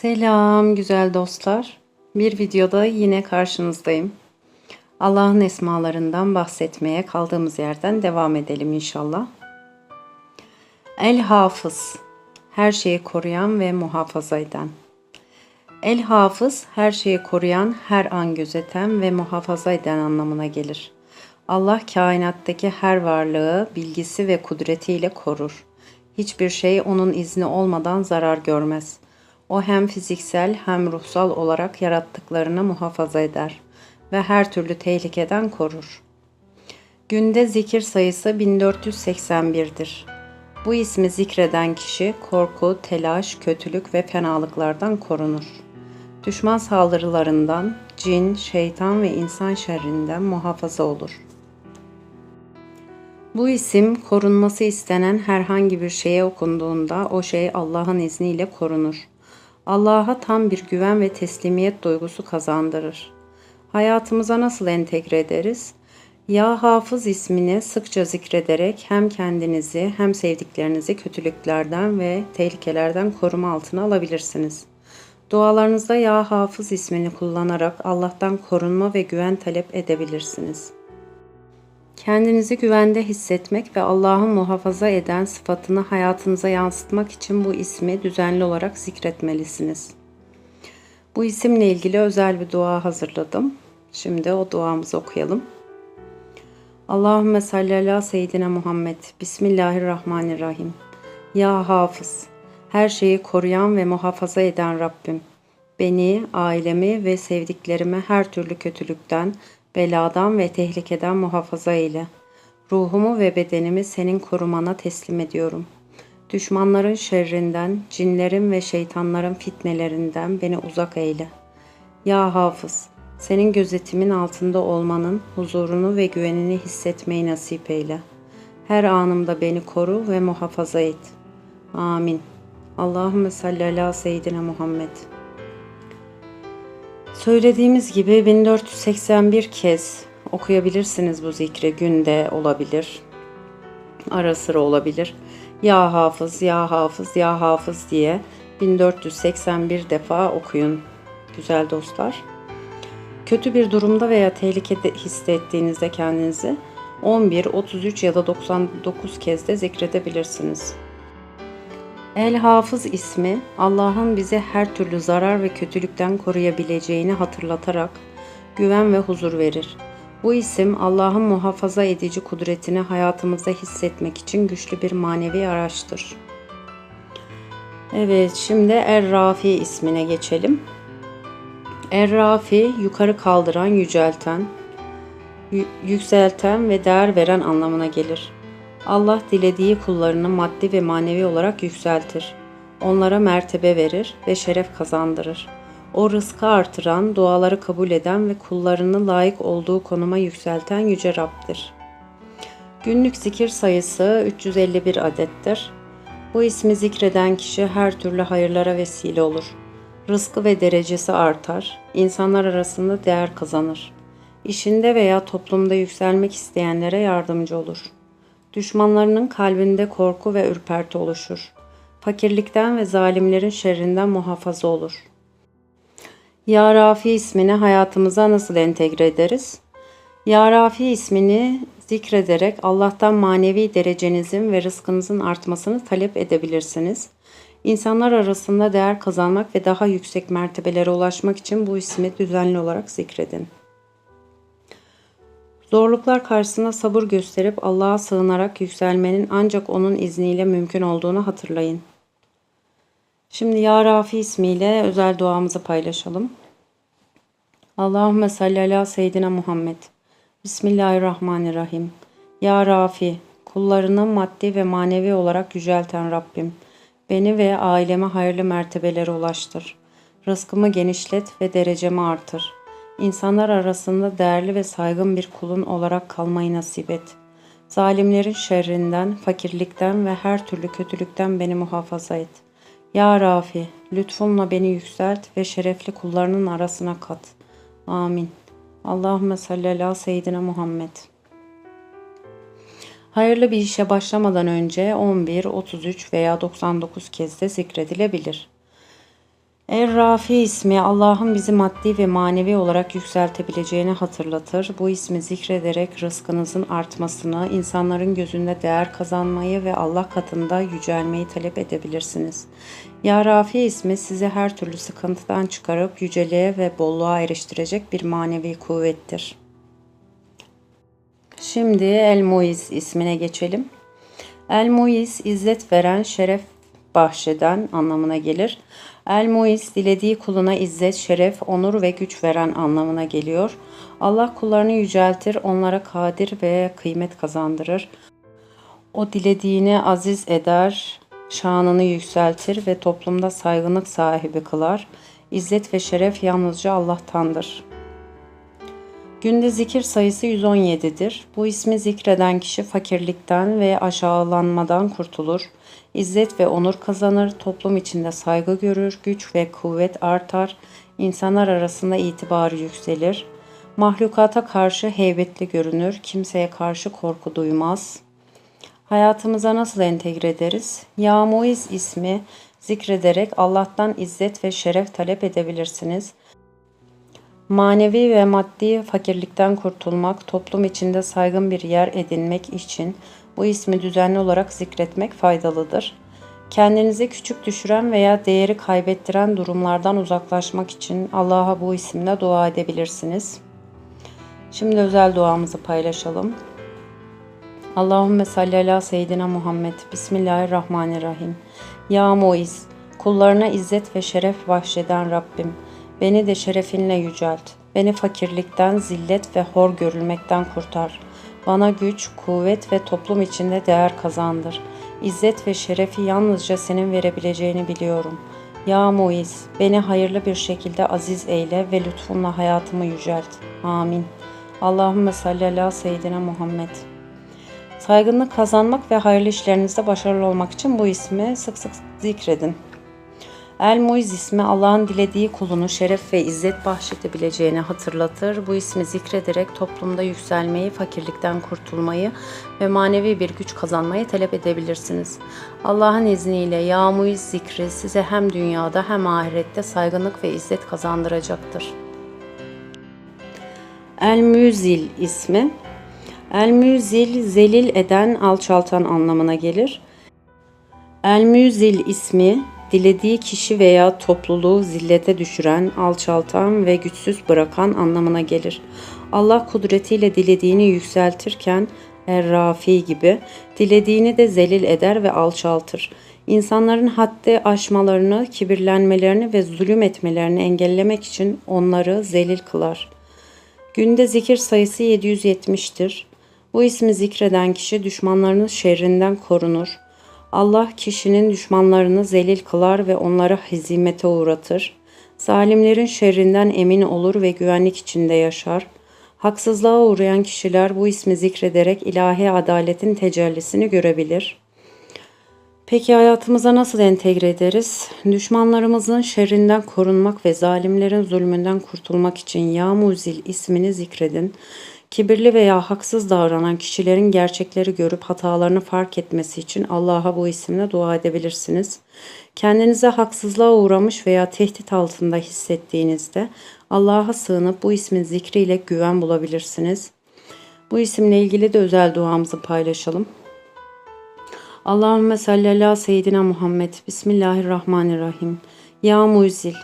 Selam güzel dostlar. Bir videoda yine karşınızdayım. Allah'ın esmalarından bahsetmeye kaldığımız yerden devam edelim inşallah. El Hafız, her şeyi koruyan ve muhafaza eden. El Hafız, her şeyi koruyan, her an gözeten ve muhafaza eden anlamına gelir. Allah kainattaki her varlığı bilgisi ve kudretiyle korur. Hiçbir şey onun izni olmadan zarar görmez. O hem fiziksel hem ruhsal olarak yarattıklarını muhafaza eder ve her türlü tehlikeden korur. Günde zikir sayısı 1481'dir. Bu ismi zikreden kişi korku, telaş, kötülük ve fenalıklardan korunur. Düşman saldırılarından, cin, şeytan ve insan şerrinden muhafaza olur. Bu isim korunması istenen herhangi bir şeye okunduğunda o şey Allah'ın izniyle korunur. Allah'a tam bir güven ve teslimiyet duygusu kazandırır. Hayatımıza nasıl entegre ederiz? Ya Hafız ismini sıkça zikrederek hem kendinizi hem sevdiklerinizi kötülüklerden ve tehlikelerden koruma altına alabilirsiniz. Dualarınızda Ya Hafız ismini kullanarak Allah'tan korunma ve güven talep edebilirsiniz. Kendinizi güvende hissetmek ve Allah'ın muhafaza eden sıfatını hayatınıza yansıtmak için bu ismi düzenli olarak zikretmelisiniz. Bu isimle ilgili özel bir dua hazırladım. Şimdi o duamızı okuyalım. Allahümme salli ala seyyidine Muhammed. Bismillahirrahmanirrahim. Ya Hafız, her şeyi koruyan ve muhafaza eden Rabbim. Beni, ailemi ve sevdiklerimi her türlü kötülükten, beladan ve tehlikeden muhafaza eyle. Ruhumu ve bedenimi senin korumana teslim ediyorum. Düşmanların şerrinden, cinlerin ve şeytanların fitnelerinden beni uzak eyle. Ya Hafız, senin gözetimin altında olmanın huzurunu ve güvenini hissetmeyi nasip eyle. Her anımda beni koru ve muhafaza et. Amin. Allahümme salli ala seyyidine Muhammed. Söylediğimiz gibi 1481 kez okuyabilirsiniz bu zikri. Günde olabilir, ara sıra olabilir. Ya hafız, ya hafız, ya hafız diye 1481 defa okuyun güzel dostlar. Kötü bir durumda veya tehlikede hissettiğinizde kendinizi 11, 33 ya da 99 kez de zikredebilirsiniz. El Hafız ismi Allah'ın bizi her türlü zarar ve kötülükten koruyabileceğini hatırlatarak güven ve huzur verir. Bu isim Allah'ın muhafaza edici kudretini hayatımızda hissetmek için güçlü bir manevi araçtır. Evet, şimdi Er-Rafi ismine geçelim. Er-Rafi yukarı kaldıran, yücelten, yükselten ve değer veren anlamına gelir. Allah dilediği kullarını maddi ve manevi olarak yükseltir. Onlara mertebe verir ve şeref kazandırır. O rızkı artıran, duaları kabul eden ve kullarını layık olduğu konuma yükselten Yüce Rab'dir. Günlük zikir sayısı 351 adettir. Bu ismi zikreden kişi her türlü hayırlara vesile olur. Rızkı ve derecesi artar, insanlar arasında değer kazanır. İşinde veya toplumda yükselmek isteyenlere yardımcı olur.'' Düşmanlarının kalbinde korku ve ürperti oluşur. Fakirlikten ve zalimlerin şerrinden muhafaza olur. Ya Rafi ismini hayatımıza nasıl entegre ederiz? Ya Rafi ismini zikrederek Allah'tan manevi derecenizin ve rızkınızın artmasını talep edebilirsiniz. İnsanlar arasında değer kazanmak ve daha yüksek mertebelere ulaşmak için bu ismi düzenli olarak zikredin. Zorluklar karşısında sabır gösterip Allah'a sığınarak yükselmenin ancak onun izniyle mümkün olduğunu hatırlayın. Şimdi Ya Rafi ismiyle özel duamızı paylaşalım. Allahümme salli ala seyyidine Muhammed. Bismillahirrahmanirrahim. Ya Rafi, kullarını maddi ve manevi olarak yücelten Rabbim, beni ve aileme hayırlı mertebelere ulaştır. Rızkımı genişlet ve derecemi artır.'' İnsanlar arasında değerli ve saygın bir kulun olarak kalmayı nasip et. Zalimlerin şerrinden, fakirlikten ve her türlü kötülükten beni muhafaza et. Ya Rafi, lütfunla beni yükselt ve şerefli kullarının arasına kat. Amin. Allahümme salli ala seyyidine Muhammed. Hayırlı bir işe başlamadan önce 11, 33 veya 99 kez de zikredilebilir. Er-Rafi ismi Allah'ın bizi maddi ve manevi olarak yükseltebileceğini hatırlatır. Bu ismi zikrederek rızkınızın artmasını, insanların gözünde değer kazanmayı ve Allah katında yücelmeyi talep edebilirsiniz. Ya Rafi ismi sizi her türlü sıkıntıdan çıkarıp yüceliğe ve bolluğa eriştirecek bir manevi kuvvettir. Şimdi El Muiz ismine geçelim. El Muiz izzet veren, şeref bahşeden anlamına gelir. El Muiz dilediği kuluna izzet, şeref, onur ve güç veren anlamına geliyor. Allah kullarını yüceltir, onlara kadir ve kıymet kazandırır. O dilediğini aziz eder, şanını yükseltir ve toplumda saygınlık sahibi kılar. İzzet ve şeref yalnızca Allah'tandır. Günde zikir sayısı 117'dir. Bu ismi zikreden kişi fakirlikten ve aşağılanmadan kurtulur. İzzet ve onur kazanır, toplum içinde saygı görür, güç ve kuvvet artar, insanlar arasında itibarı yükselir. Mahlukata karşı heybetli görünür, kimseye karşı korku duymaz. Hayatımıza nasıl entegre ederiz? Ya Muiz ismi zikrederek Allah'tan izzet ve şeref talep edebilirsiniz. Manevi ve maddi fakirlikten kurtulmak, toplum içinde saygın bir yer edinmek için bu ismi düzenli olarak zikretmek faydalıdır. Kendinizi küçük düşüren veya değeri kaybettiren durumlardan uzaklaşmak için Allah'a bu isimle dua edebilirsiniz. Şimdi özel duamızı paylaşalım. Allahümme salli ala seyyidina Muhammed. Bismillahirrahmanirrahim. Ya Muiz, kullarına izzet ve şeref bahşeden Rabbim, beni de şerefinle yücelt. Beni fakirlikten, zillet ve hor görülmekten kurtar. Bana güç, kuvvet ve toplum içinde değer kazandır. İzzet ve şerefi yalnızca senin verebileceğini biliyorum. Ya Muiz, beni hayırlı bir şekilde aziz eyle ve lütfunla hayatımı yücelt. Amin. Allahümme salli ala seyyidina Muhammed. Saygınlık kazanmak ve hayırlı işlerinizde başarılı olmak için bu ismi sık sık zikredin. El Muiz ismi Allah'ın dilediği kulunu şeref ve izzet bahşedebileceğini hatırlatır. Bu ismi zikrederek toplumda yükselmeyi, fakirlikten kurtulmayı ve manevi bir güç kazanmayı talep edebilirsiniz. Allah'ın izniyle Ya Muiz zikri size hem dünyada hem ahirette saygınlık ve izzet kazandıracaktır. El Müzil ismi El Müzil zelil eden, alçaltan anlamına gelir. El Müzil ismi dilediği kişi veya topluluğu zillete düşüren, alçaltan ve güçsüz bırakan anlamına gelir. Allah kudretiyle dilediğini yükseltirken Er-Rafi gibi dilediğini de zelil eder ve alçaltır. İnsanların haddi aşmalarını, kibirlenmelerini ve zulüm etmelerini engellemek için onları zelil kılar. Günde zikir sayısı 770'tir. Bu ismi zikreden kişi düşmanlarının şerrinden korunur. Allah kişinin düşmanlarını zelil kılar ve onları hizimete uğratır. Zalimlerin şerrinden emin olur ve güvenlik içinde yaşar. Haksızlığa uğrayan kişiler bu ismi zikrederek ilahi adaletin tecellisini görebilir. Peki hayatımıza nasıl entegre ederiz? Düşmanlarımızın şerrinden korunmak ve zalimlerin zulmünden kurtulmak için Ya Muzil ismini zikredin. Kibirli veya haksız davranan kişilerin gerçekleri görüp hatalarını fark etmesi için Allah'a bu isimle dua edebilirsiniz. Kendinize haksızlığa uğramış veya tehdit altında hissettiğinizde Allah'a sığınıp bu ismin zikriyle güven bulabilirsiniz. Bu isimle ilgili de özel duamızı paylaşalım. Allahümme salli ala seyyidina Muhammed. Bismillahirrahmanirrahim. Ya Muzil,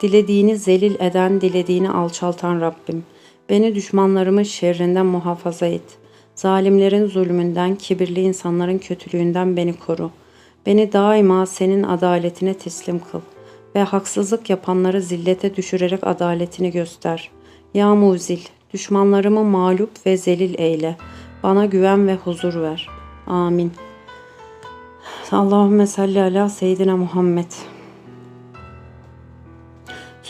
dilediğini zelil eden, dilediğini alçaltan Rabbim. Beni düşmanlarımın şerrinden muhafaza et. Zalimlerin zulmünden, kibirli insanların kötülüğünden beni koru. Beni daima senin adaletine teslim kıl ve haksızlık yapanları zillete düşürerek adaletini göster. Ya Muzil, düşmanlarımı mağlup ve zelil eyle. Bana güven ve huzur ver. Amin. Allahümme salli ala seyyidina Muhammed.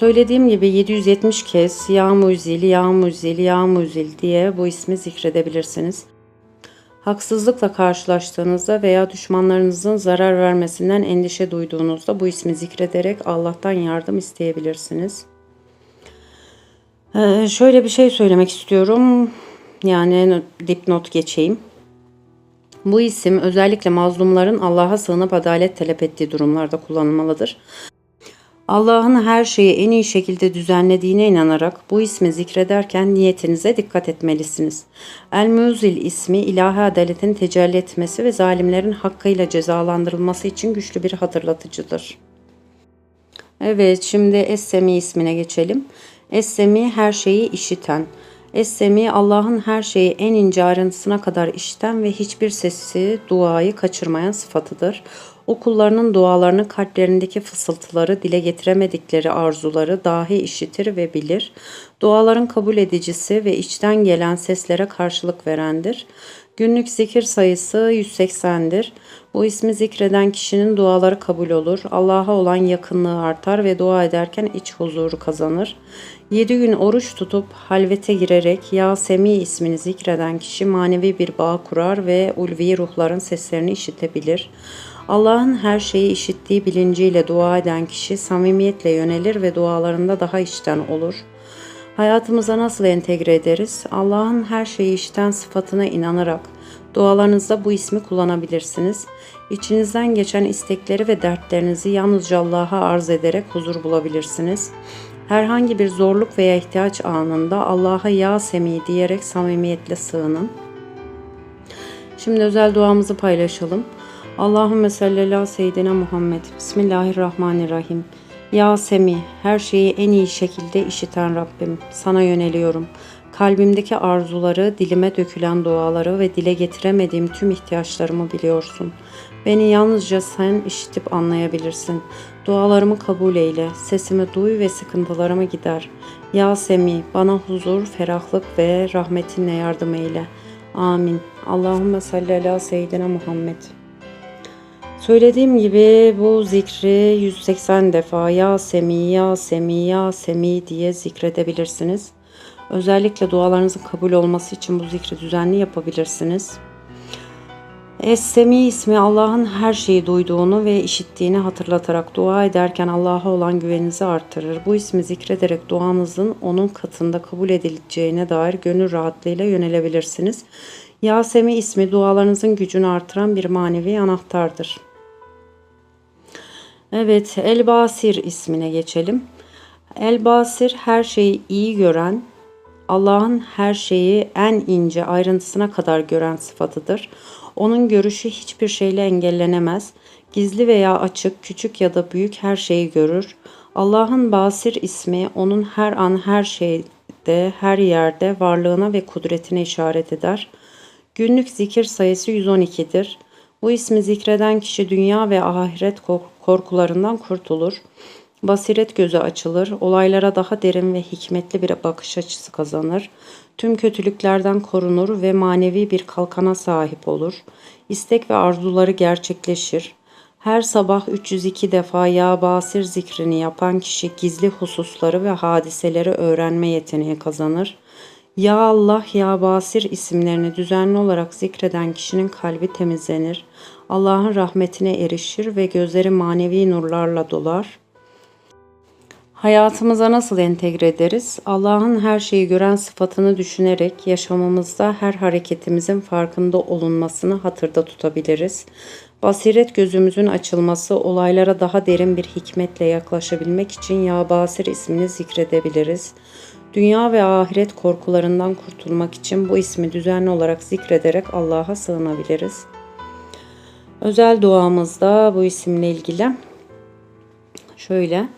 Söylediğim gibi 770 kez Ya Muzil, Ya Muzil, Ya Muzil diye bu ismi zikredebilirsiniz. Haksızlıkla karşılaştığınızda veya düşmanlarınızın zarar vermesinden endişe duyduğunuzda bu ismi zikrederek Allah'tan yardım isteyebilirsiniz. Ee, şöyle bir şey söylemek istiyorum. Yani dipnot geçeyim. Bu isim özellikle mazlumların Allah'a sığınıp adalet talep ettiği durumlarda kullanılmalıdır. Allah'ın her şeyi en iyi şekilde düzenlediğine inanarak bu ismi zikrederken niyetinize dikkat etmelisiniz. El-Muzil ismi ilahi adaletin tecelli etmesi ve zalimlerin hakkıyla cezalandırılması için güçlü bir hatırlatıcıdır. Evet, şimdi Es-Semi ismine geçelim. Es-Semi her şeyi işiten. Es-Semi Allah'ın her şeyi en ince ayrıntısına kadar işiten ve hiçbir sesi, duayı kaçırmayan sıfatıdır. O kullarının dualarını kalplerindeki fısıltıları, dile getiremedikleri arzuları dahi işitir ve bilir. Duaların kabul edicisi ve içten gelen seslere karşılık verendir. Günlük zikir sayısı 180'dir. Bu ismi zikreden kişinin duaları kabul olur. Allah'a olan yakınlığı artar ve dua ederken iç huzuru kazanır. 7 gün oruç tutup halvete girerek Ya Semi ismini zikreden kişi manevi bir bağ kurar ve ulvi ruhların seslerini işitebilir. Allah'ın her şeyi işittiği bilinciyle dua eden kişi samimiyetle yönelir ve dualarında daha içten olur. Hayatımıza nasıl entegre ederiz? Allah'ın her şeyi işten sıfatına inanarak dualarınızda bu ismi kullanabilirsiniz. İçinizden geçen istekleri ve dertlerinizi yalnızca Allah'a arz ederek huzur bulabilirsiniz. Herhangi bir zorluk veya ihtiyaç anında Allah'a ya Semi diyerek samimiyetle sığının. Şimdi özel duamızı paylaşalım. Allahümme salli seyyidina Muhammed. Bismillahirrahmanirrahim. Ya Semi, her şeyi en iyi şekilde işiten Rabbim, sana yöneliyorum. Kalbimdeki arzuları, dilime dökülen duaları ve dile getiremediğim tüm ihtiyaçlarımı biliyorsun. Beni yalnızca sen işitip anlayabilirsin. Dualarımı kabul eyle, sesimi duy ve sıkıntılarımı gider. Ya Semi, bana huzur, ferahlık ve rahmetinle yardım eyle. Amin. Allahümme salli ala seyyidina Muhammed. Söylediğim gibi bu zikri 180 defa ya Semi ya Semi ya Semi diye zikredebilirsiniz. Özellikle dualarınızın kabul olması için bu zikri düzenli yapabilirsiniz. Es-Semi ismi Allah'ın her şeyi duyduğunu ve işittiğini hatırlatarak dua ederken Allah'a olan güveninizi artırır. Bu ismi zikrederek duanızın onun katında kabul edileceğine dair gönül rahatlığıyla yönelebilirsiniz. Yasemi ismi dualarınızın gücünü artıran bir manevi anahtardır. Evet, El Basir ismine geçelim. El Basir her şeyi iyi gören, Allah'ın her şeyi en ince ayrıntısına kadar gören sıfatıdır. Onun görüşü hiçbir şeyle engellenemez. Gizli veya açık, küçük ya da büyük her şeyi görür. Allah'ın Basir ismi onun her an her şeyde, her yerde varlığına ve kudretine işaret eder. Günlük zikir sayısı 112'dir. Bu ismi zikreden kişi dünya ve ahiret korkularından kurtulur. Basiret gözü açılır, olaylara daha derin ve hikmetli bir bakış açısı kazanır. Tüm kötülüklerden korunur ve manevi bir kalkana sahip olur. İstek ve arzuları gerçekleşir. Her sabah 302 defa Ya Basir zikrini yapan kişi gizli hususları ve hadiseleri öğrenme yeteneği kazanır. Ya Allah, Ya Basir isimlerini düzenli olarak zikreden kişinin kalbi temizlenir. Allah'ın rahmetine erişir ve gözleri manevi nurlarla dolar. Hayatımıza nasıl entegre ederiz? Allah'ın her şeyi gören sıfatını düşünerek yaşamımızda her hareketimizin farkında olunmasını hatırda tutabiliriz. Basiret gözümüzün açılması, olaylara daha derin bir hikmetle yaklaşabilmek için Ya Basir ismini zikredebiliriz. Dünya ve ahiret korkularından kurtulmak için bu ismi düzenli olarak zikrederek Allah'a sığınabiliriz. Özel duamızda bu isimle ilgili şöyle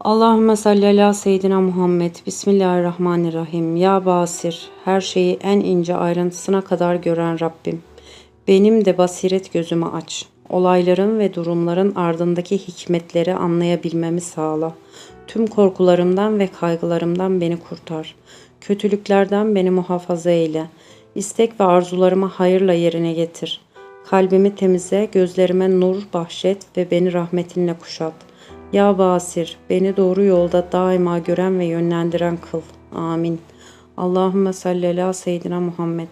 Allahümme salli ala seyyidina Muhammed. Bismillahirrahmanirrahim. Ya Basir, her şeyi en ince ayrıntısına kadar gören Rabbim. Benim de basiret gözümü aç. Olayların ve durumların ardındaki hikmetleri anlayabilmemi sağla. Tüm korkularımdan ve kaygılarımdan beni kurtar. Kötülüklerden beni muhafaza eyle. İstek ve arzularımı hayırla yerine getir. Kalbimi temizle, gözlerime nur bahşet ve beni rahmetinle kuşat.'' Ya Basir, beni doğru yolda daima gören ve yönlendiren kıl. Amin. Allahümme salli ala seyyidina Muhammed.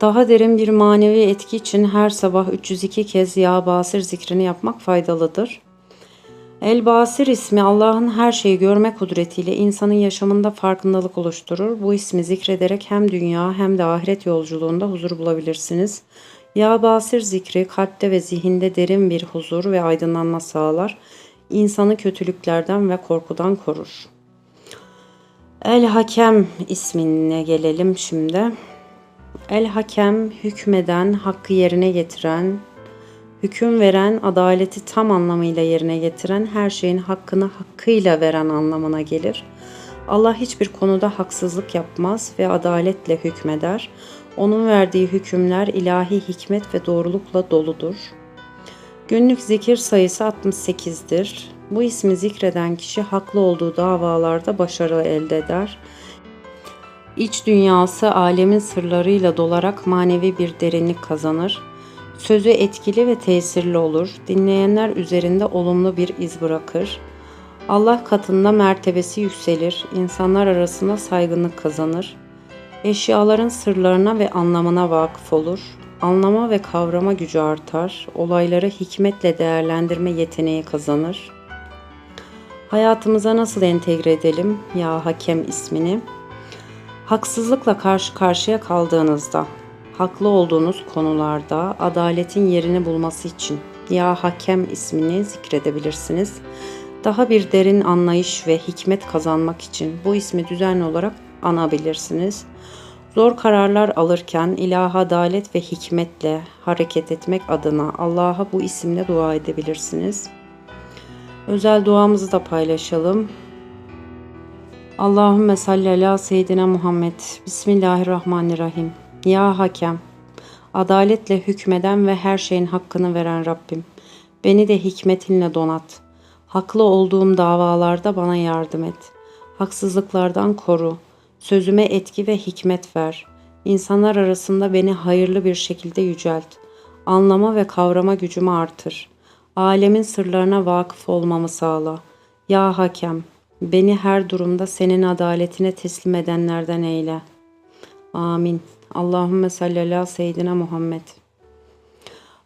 Daha derin bir manevi etki için her sabah 302 kez Ya Basir zikrini yapmak faydalıdır. El Basir ismi Allah'ın her şeyi görme kudretiyle insanın yaşamında farkındalık oluşturur. Bu ismi zikrederek hem dünya hem de ahiret yolculuğunda huzur bulabilirsiniz. Ya Basir zikri kalpte ve zihinde derin bir huzur ve aydınlanma sağlar. insanı kötülüklerden ve korkudan korur. El Hakem ismine gelelim şimdi. El Hakem hükmeden, hakkı yerine getiren, hüküm veren, adaleti tam anlamıyla yerine getiren, her şeyin hakkını hakkıyla veren anlamına gelir. Allah hiçbir konuda haksızlık yapmaz ve adaletle hükmeder. Onun verdiği hükümler ilahi hikmet ve doğrulukla doludur. Günlük zikir sayısı 68'dir. Bu ismi zikreden kişi haklı olduğu davalarda başarı elde eder. İç dünyası alemin sırlarıyla dolarak manevi bir derinlik kazanır. Sözü etkili ve tesirli olur. Dinleyenler üzerinde olumlu bir iz bırakır. Allah katında mertebesi yükselir. İnsanlar arasında saygınlık kazanır. Eşyaların sırlarına ve anlamına vakıf olur. Anlama ve kavrama gücü artar. Olayları hikmetle değerlendirme yeteneği kazanır. Hayatımıza nasıl entegre edelim ya hakem ismini? Haksızlıkla karşı karşıya kaldığınızda, haklı olduğunuz konularda adaletin yerini bulması için ya hakem ismini zikredebilirsiniz. Daha bir derin anlayış ve hikmet kazanmak için bu ismi düzenli olarak anabilirsiniz. Zor kararlar alırken ilah adalet ve hikmetle hareket etmek adına Allah'a bu isimle dua edebilirsiniz. Özel duamızı da paylaşalım. Allahümme salli ala seyyidina Muhammed. Bismillahirrahmanirrahim. Ya hakem, adaletle hükmeden ve her şeyin hakkını veren Rabbim. Beni de hikmetinle donat. Haklı olduğum davalarda bana yardım et. Haksızlıklardan koru. Sözüme etki ve hikmet ver. İnsanlar arasında beni hayırlı bir şekilde yücelt. Anlama ve kavrama gücümü artır. Alemin sırlarına vakıf olmamı sağla. Ya hakem, beni her durumda senin adaletine teslim edenlerden eyle. Amin. Allahümme salli ala seyyidina Muhammed.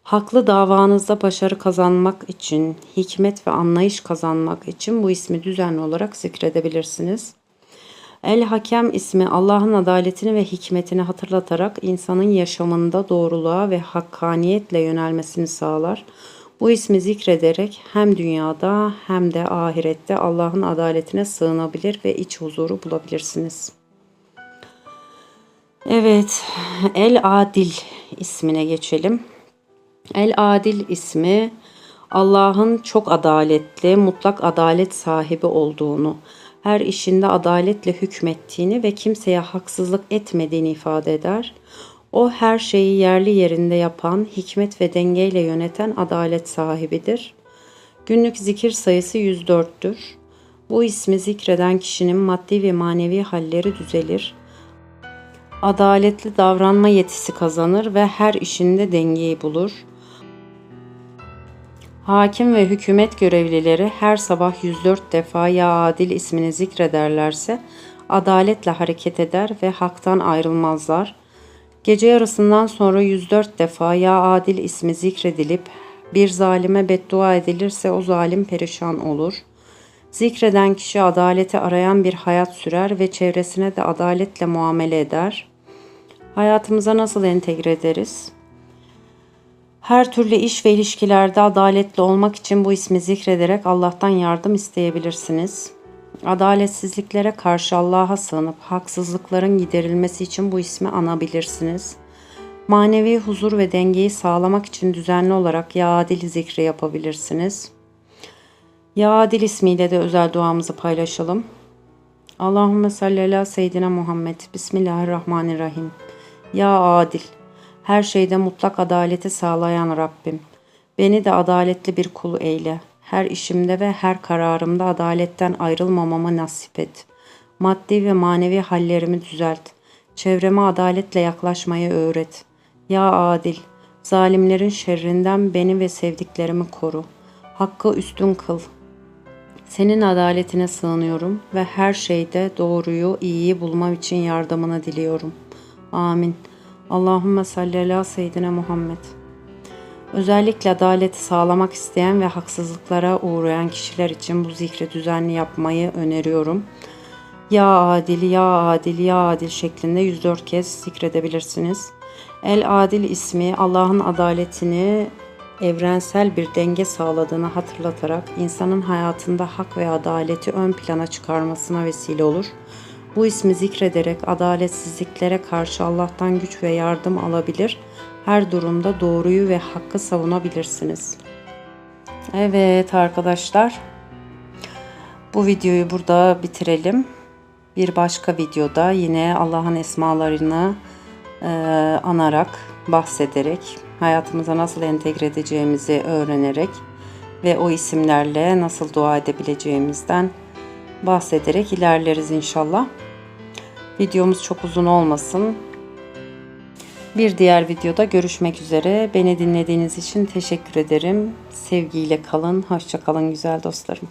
Haklı davanızda başarı kazanmak için, hikmet ve anlayış kazanmak için bu ismi düzenli olarak zikredebilirsiniz. El Hakem ismi Allah'ın adaletini ve hikmetini hatırlatarak insanın yaşamında doğruluğa ve hakkaniyetle yönelmesini sağlar. Bu ismi zikrederek hem dünyada hem de ahirette Allah'ın adaletine sığınabilir ve iç huzuru bulabilirsiniz. Evet, El Adil ismine geçelim. El Adil ismi Allah'ın çok adaletli, mutlak adalet sahibi olduğunu, her işinde adaletle hükmettiğini ve kimseye haksızlık etmediğini ifade eder. O her şeyi yerli yerinde yapan, hikmet ve dengeyle yöneten adalet sahibidir. Günlük zikir sayısı 104'tür. Bu ismi zikreden kişinin maddi ve manevi halleri düzelir. Adaletli davranma yetisi kazanır ve her işinde dengeyi bulur. Hakim ve hükümet görevlileri her sabah 104 defa Ya Adil ismini zikrederlerse adaletle hareket eder ve haktan ayrılmazlar. Gece yarısından sonra 104 defa Ya Adil ismi zikredilip bir zalime beddua edilirse o zalim perişan olur. Zikreden kişi adaleti arayan bir hayat sürer ve çevresine de adaletle muamele eder. Hayatımıza nasıl entegre ederiz? Her türlü iş ve ilişkilerde adaletli olmak için bu ismi zikrederek Allah'tan yardım isteyebilirsiniz. Adaletsizliklere karşı Allah'a sığınıp haksızlıkların giderilmesi için bu ismi anabilirsiniz. Manevi huzur ve dengeyi sağlamak için düzenli olarak Ya Adil zikri yapabilirsiniz. Ya Adil ismiyle de özel duamızı paylaşalım. Allahümme salli ala seyyidina Muhammed. Bismillahirrahmanirrahim. Ya Adil her şeyde mutlak adaleti sağlayan Rabbim. Beni de adaletli bir kul eyle. Her işimde ve her kararımda adaletten ayrılmamama nasip et. Maddi ve manevi hallerimi düzelt. Çevreme adaletle yaklaşmayı öğret. Ya adil, zalimlerin şerrinden beni ve sevdiklerimi koru. Hakkı üstün kıl. Senin adaletine sığınıyorum ve her şeyde doğruyu, iyiyi bulmam için yardımını diliyorum. Amin. Allahümme salli ala seyyidine Muhammed. Özellikle adaleti sağlamak isteyen ve haksızlıklara uğrayan kişiler için bu zikri düzenli yapmayı öneriyorum. Ya adil, ya adil, ya adil şeklinde 104 kez zikredebilirsiniz. El Adil ismi Allah'ın adaletini evrensel bir denge sağladığını hatırlatarak insanın hayatında hak ve adaleti ön plana çıkarmasına vesile olur. Bu ismi zikrederek adaletsizliklere karşı Allah'tan güç ve yardım alabilir. Her durumda doğruyu ve hakkı savunabilirsiniz. Evet arkadaşlar. Bu videoyu burada bitirelim. Bir başka videoda yine Allah'ın esmalarını e, anarak, bahsederek, hayatımıza nasıl entegre edeceğimizi öğrenerek ve o isimlerle nasıl dua edebileceğimizden bahsederek ilerleriz inşallah. Videomuz çok uzun olmasın. Bir diğer videoda görüşmek üzere. Beni dinlediğiniz için teşekkür ederim. Sevgiyle kalın, hoşça kalın güzel dostlarım.